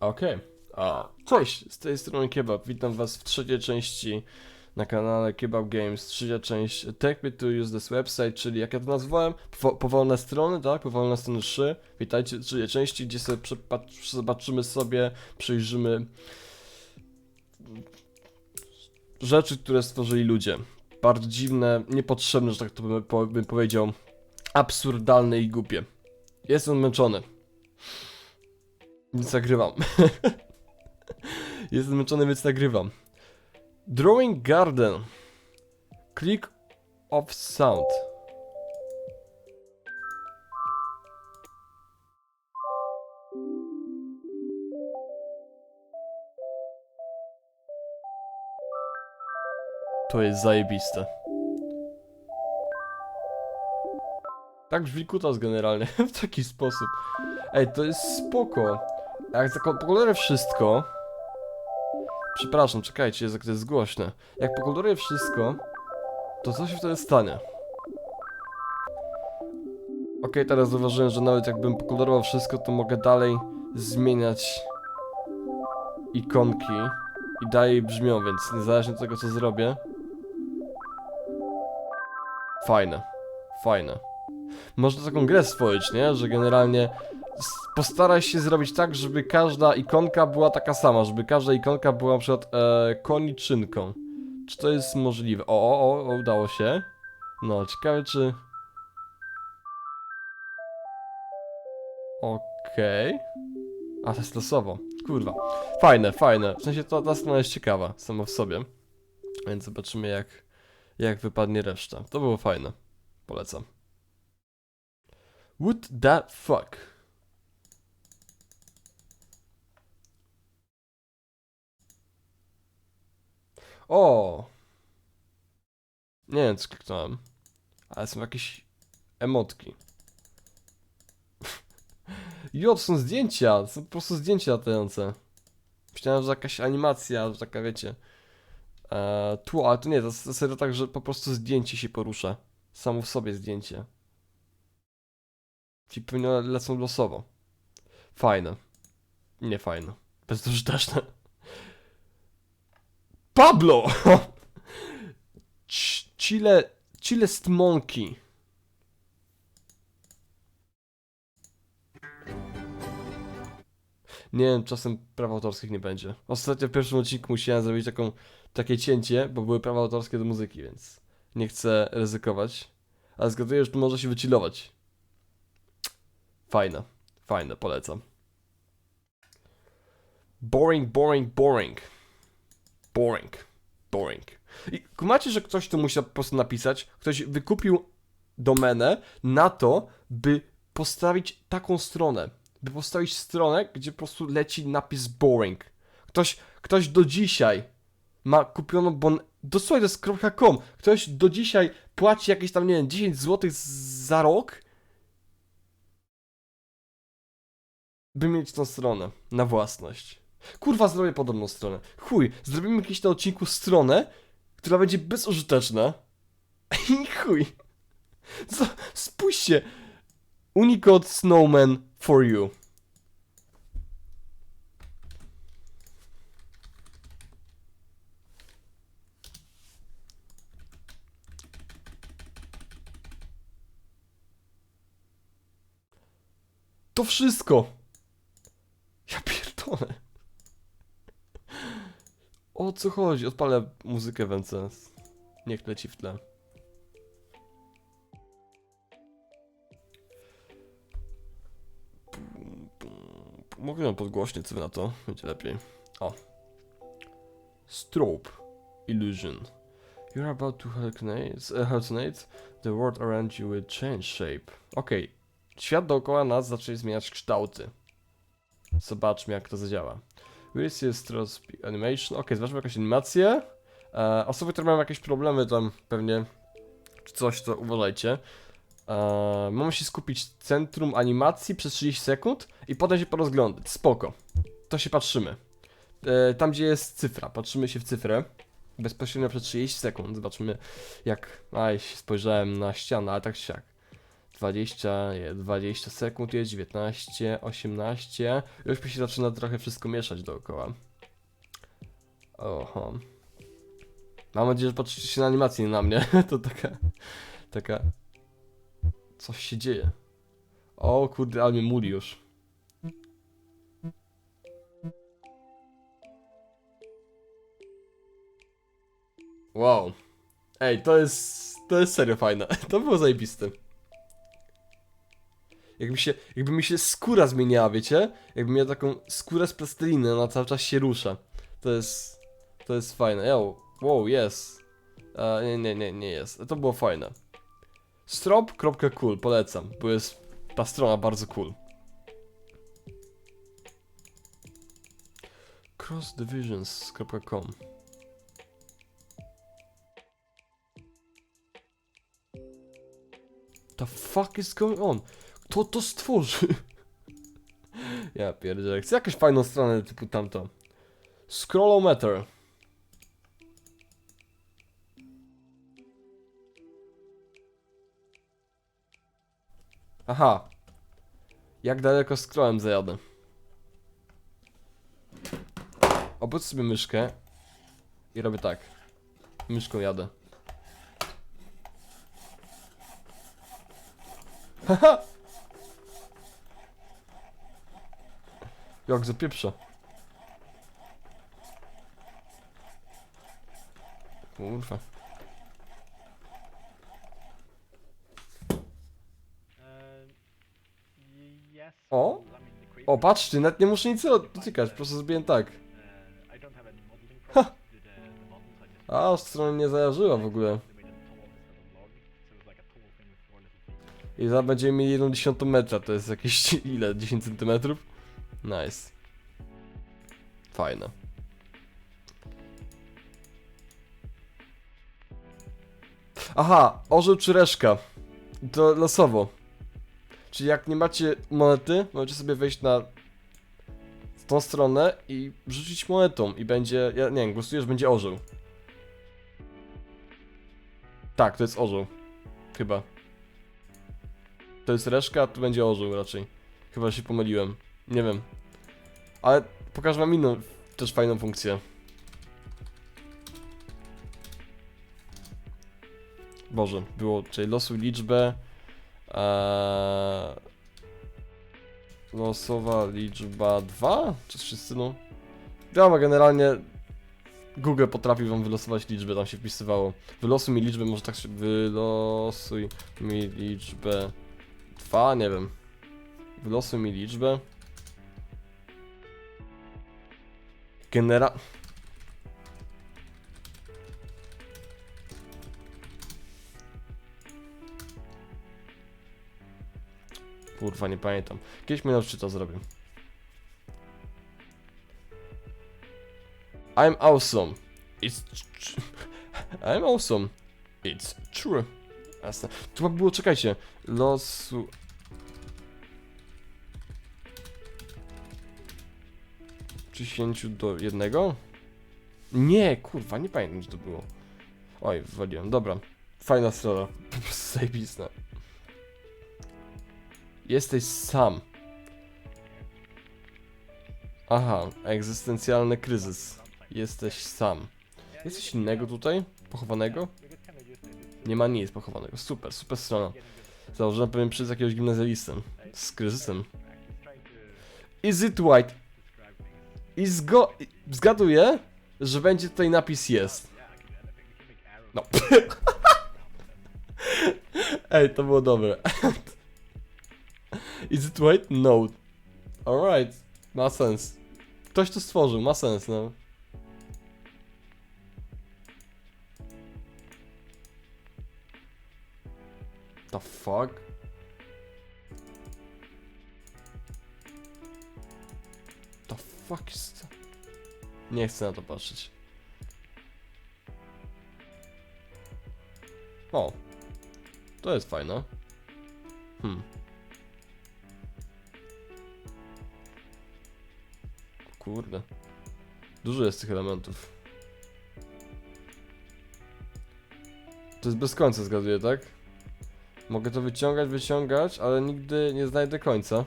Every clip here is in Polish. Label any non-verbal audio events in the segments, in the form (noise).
Okej. A, Cześć, z tej strony Kebab. Witam was w trzeciej części na kanale Kebab Games. Trzecia część Take Me To Use This Website, czyli jak ja to nazwałem, powo- powolne strony, tak? Powolne strony 3. Witajcie w trzeciej części, gdzie sobie zobaczymy sobie, przyjrzymy rzeczy, które stworzyli ludzie. Bardzo dziwne, niepotrzebne, że tak to bym, po- bym powiedział, absurdalne i głupie. Jestem zmęczony. Więc nagrywam. (laughs) Jestem zmęczony, więc nagrywam. Drawing Garden. Click of Sound. To jest zajebiste. Tak brzmi kutas generalnie, (laughs) w taki sposób. Ej, to jest spoko. Jak zakoloruję wszystko... Przepraszam, czekajcie, jest, to jest głośne. Jak pokoloruję wszystko, to co się wtedy stanie? Okej, teraz zauważyłem, że nawet jakbym pokolorował wszystko, to mogę dalej zmieniać ikonki i dalej brzmią, więc niezależnie od tego, co zrobię. Fajne, fajne. Można taką grę stworzyć, nie? Że generalnie postaraj się zrobić tak, żeby każda ikonka była taka sama, żeby każda ikonka była na przykład e, koniczynką. Czy to jest możliwe? O, o, o, udało się. No, ciekawe czy... Okej. A, to jest losowo. Kurwa. Fajne, fajne. W sensie to, ta strona jest ciekawa sama w sobie. Więc zobaczymy jak, jak wypadnie reszta. To było fajne. Polecam. What the fuck? O! Nie wiem, co kliknąłem. Ale są jakieś emotki. (laughs) Jo, to są zdjęcia! To są po prostu zdjęcia latające. Myślałem, że jakaś animacja, że taka wiecie. E, ale to nie, to jest serio tak, że po prostu zdjęcie się porusza. Samo w sobie zdjęcie. Ci pewnie lecą losowo. Fajne. Nie fajne. Bezużyteczne. Pablo! Ch- Chile... Chilest Monkey. Nie wiem, czasem praw autorskich nie będzie. Ostatnio w pierwszym odcinku musiałem zrobić taką, takie cięcie, bo były prawa autorskie do muzyki, więc nie chcę ryzykować. Ale zgaduję, że tu może się wychillować. Fajne, fajne, polecam. Boring, boring, boring. Boring, boring. I kumacie, że ktoś to musiał po prostu napisać? Ktoś wykupił domenę na to, by postawić taką stronę. By postawić stronę, gdzie po prostu leci napis boring. Ktoś, ktoś do dzisiaj ma kupioną bon... Dosłownie to jest .com. Ktoś do dzisiaj płaci jakieś tam, nie wiem, 10 zł za rok, by mieć tą stronę na własność. Kurwa, zrobię podobną stronę. Chuj, zrobimy jakieś na odcinku stronę, która będzie bezużyteczna. (laughs) I chuj. Co? Spójrzcie. Unicode Snowman for you. To wszystko. Ja pierdolę. O co chodzi? Odpalę muzykę w NCS. Niech leci w tle. Mogę ją podgłośnić, co na to? Będzie lepiej. O. Strobe. Illusion. You're about to hallucinate, uh, hallucinate. The world around you will change shape. Okej. Świat dookoła nas zacznie zmieniać kształty. Zobaczmy, jak to zadziała. See a stroboscopic animation. Ok, zobaczmy jakąś animację. E, osoby, które mają jakieś problemy tam pewnie, czy coś, to uważajcie. E, mamy się skupić centrum animacji przez 30 sekund i potem się porozglądać. Spoko. To się patrzymy. E, tam, gdzie jest cyfra, patrzymy się w cyfrę. Bezpośrednio przez 30 sekund. Zobaczymy, jak. Aj, spojrzałem na ścianę, ale tak siak. 20, je- 20 sekund jest, 19, 18. Już mi się zaczyna trochę wszystko mieszać dookoła. Oho. Mam nadzieję, że patrzycie się na animację, nie na mnie. (laughs) To taka... Taka... Coś się dzieje. O kurde, ale mnie muli już. Wow. Ej, to jest... To jest serio fajne. (laughs) To było zajebiste. Jakby się... Jakby mi się skóra zmieniała, wiecie? Jakby miał taką skórę z plasteliny, ona cały czas się rusza. To jest... To jest fajne. Yo, wow, jest. A, nie, nie, nie, nie jest. To było fajne. Strop.cool, polecam, bo jest ta strona bardzo cool. crossdivisions.com The fuck is going on? Kto to stworzy? ja pierdzielę. Chcę jakąś fajną stronę typu tamto. Scrollometer. Aha. Jak daleko scrollem zajadę? Obudź sobie myszkę i robię tak. Myszką jadę. Haha! Jak zapieprza. Kurwa. Uh, yes. O? O, patrzcie, nawet nie muszę nic dotykać, po prostu zrobiłem tak. Uh, models. I just A, strona nie zajarzyła w ogóle. I zaraz będziemy mieli 1 dziesiątą metra, to jest jakieś (laughs) ile? 10 centymetrów? Nice. Fajne. Aha, orzeł czy reszka. To losowo. Czyli jak nie macie monety, możecie sobie wejść na tą stronę i rzucić monetą i będzie, ja nie wiem, głosujesz, będzie orzeł. Tak, to jest orzeł. Chyba. To jest reszka, tu będzie orzeł raczej. Chyba się pomyliłem. Nie wiem. Ale pokażę wam inną, też fajną funkcję. Boże, było, czyli losuj liczbę. Eee, losowa liczba 2? Czy wszyscy no? Wiadomo, generalnie Google potrafi wam wylosować liczbę, tam się wpisywało. Wylosuj mi liczbę, może tak się... Wylosuj mi liczbę 2, nie wiem. Wylosuj mi liczbę. Genera... Kurwa, nie pamiętam. Kiedyś mi nauczyciel to zrobił. I'm awesome. It's... (laughs) I'm awesome. It's true. Jasne. Chyba było, czekajcie. Losu... Do jednego? Nie, kurwa, nie pamiętam, gdzie to było. Oj, wywaliłem. Dobra. Fajna strona. (laughs) Zajebista. Jesteś sam. Aha, egzystencjalny kryzys. Jesteś sam. Jest coś innego tutaj? Pochowanego? Nie ma nic pochowanego. Super, super strona. Założona pewnie przez jakiegoś gimnazjalistę. Z kryzysem. Is it white? I zgo... Zgaduję, że będzie tutaj napis jest. No. (laughs) Ej, to było dobre. (laughs) Is it white? No. Alright. Ma sens. Ktoś to stworzył, ma sens, no. The fuck? Fuck is to... Nie chcę na to patrzeć. O. To jest fajne. Hmm. Kurde. Dużo jest tych elementów. To jest bez końca, zgaduję, tak? Mogę to wyciągać, wyciągać, ale nigdy nie znajdę końca.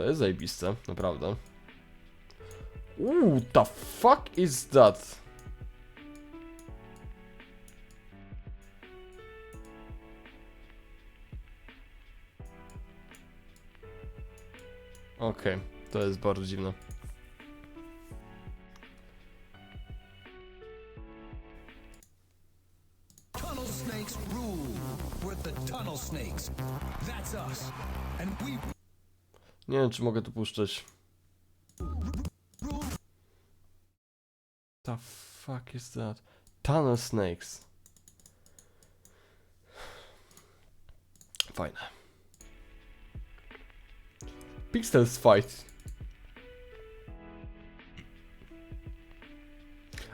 To jest zajebiste, naprawdę. Uuu, the fuck is that? Okej, to jest bardzo dziwne. Tunnel snakes. We're the tunnel snakes. That's us. And we Nie wiem, czy mogę to puszczać. The fuck is that? Tunnel Snakes. Fajne. Pixels Fight.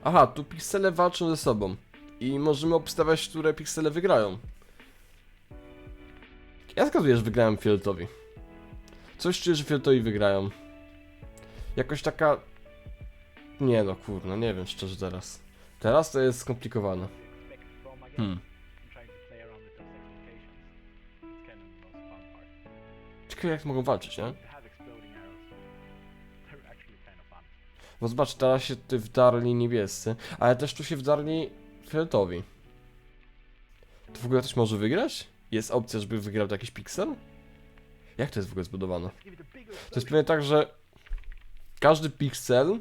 Aha, tu piksele walczą ze sobą. I możemy obstawiać, które piksele wygrają. Ja zgaduję, że wygrałem fioletowi. Coś czuję, że fioletowi wygrają. Jakoś taka... Nie no, kurno, nie wiem szczerze teraz. Teraz to jest skomplikowane. Hmm. Ciekawe jak mogą walczyć, nie? Bo zobacz, teraz się ty wdarli niebiescy, ale też tu się wdarli fioletowi. To w ogóle ktoś może wygrać? Jest opcja, żeby wygrał jakiś piksel? Jak to jest w ogóle zbudowane? To jest pewnie tak, że każdy piksel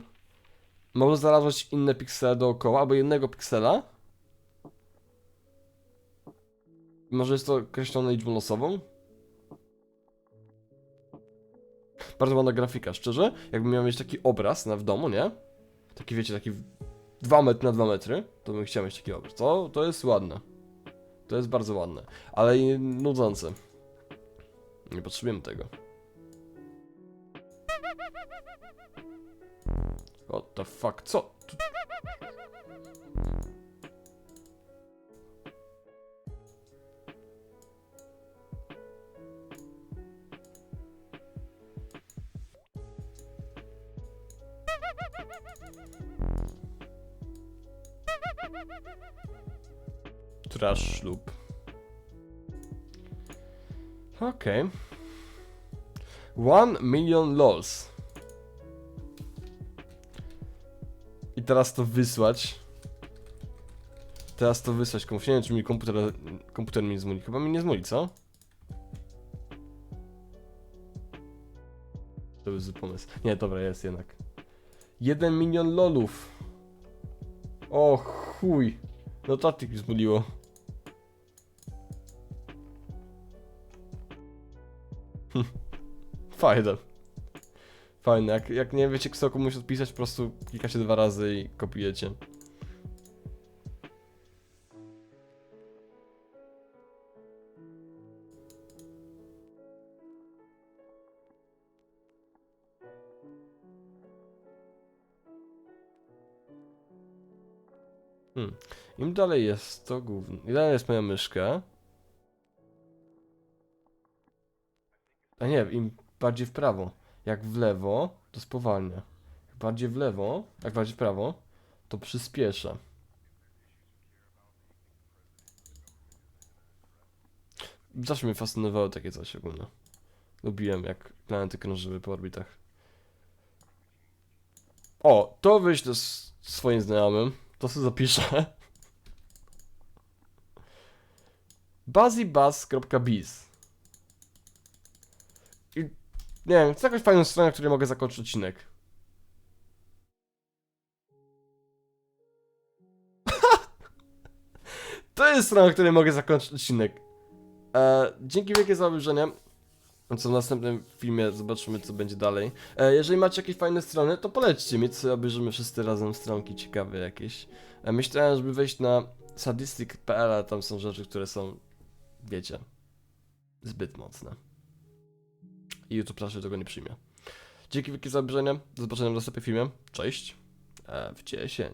może znaleźć inne piksele dookoła, albo jednego piksela. Może jest to określone liczbą losową? Bardzo ładna grafika, szczerze. Jakbym miał mieć taki obraz na w domu, nie? Taki wiecie, taki 2 metry na 2 metry, to bym chciał mieć taki obraz. To, to jest ładne. To jest bardzo ładne, ale i nudzące. Nie potrzebujemy tego. What the fuck? Co? Trash ślub. Okej. One million lols. I teraz to wysłać. Teraz to wysłać komuś. Nie wiem, czy mi komputer, komputer mi zmuli. Chyba mi nie zmuli, co? To był zły pomysł. Nie, dobra, jest jednak. 1 milion lolów. O chuj. No to mi zmuliło. Fajne. Fajne, jak, jak nie wiecie kto komuś odpisać, po prostu klikacie dwa razy i kopiujecie. Hmm. Im dalej jest to gówno. Im dalej jest moja myszka. A nie, im bardziej w prawo. Jak w lewo, to spowalnia. Jak bardziej w lewo, jak bardziej w prawo, to przyspiesza. Zawsze mnie fascynowało takie coś ogólnie. Lubiłem, jak planety krążyły po orbitach. O, to wyślę swoim znajomym. To sobie zapiszę. (laughs) buzzybuzz.biz I nie wiem, to jakaś fajna strona, na której mogę zakończyć odcinek. (laughs) to jest strona, na której mogę zakończyć odcinek. E, dzięki wielkie za obejrzenie. Co w następnym filmie zobaczymy, co będzie dalej. E, jeżeli macie jakieś fajne strony, to polećcie mi, co obejrzymy wszyscy razem stronki ciekawe jakieś. E, myślałem, żeby wejść na sadistic.pl, ale tam są rzeczy, które są, wiecie, zbyt mocne. I YouTube raczej tego nie przyjmie. Dzięki wielkie za obejrzenie. Do zobaczenia w następnym filmie. Cześć. E, w 10.